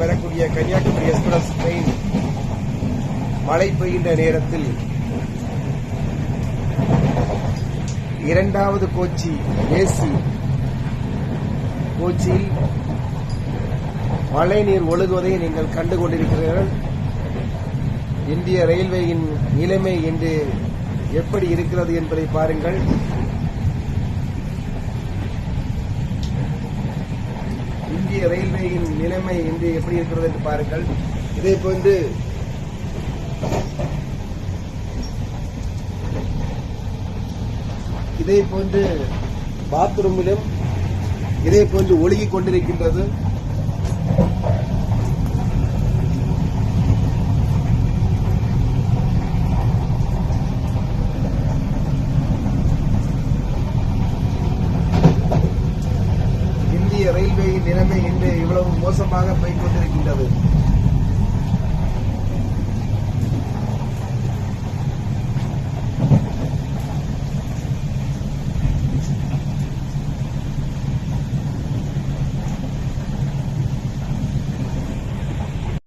வரக்கூடிய Kanyakumari express train மழை பெய்கின்ற நேரத்தில் இரண்டாவது கோச்சி ஏசி கோச்சியில் மழை நீர் ஒழுகுவதை நீங்கள் கண்டுகொண்டிருக்கிறீர்கள். இந்திய ரயில்வேயின் நிலைமை இன்று எப்படி இருக்கிறது என்பதை பாருங்கள். இந்திய ரயில்வேயின் நிலைமை இன்று எப்படி இருக்கிறது என்று பாருங்கள். இதே போன்று இதே போன்று பாத்ரூமிலும் இதே போன்று ஒழுகிக் கொண்டிருக்கின்றது. இந்திய ரயில்வேயின் நிலைமை இன்று இவ்வளவு மோசமாக போய்க் கொண்டிருக்கின்றது.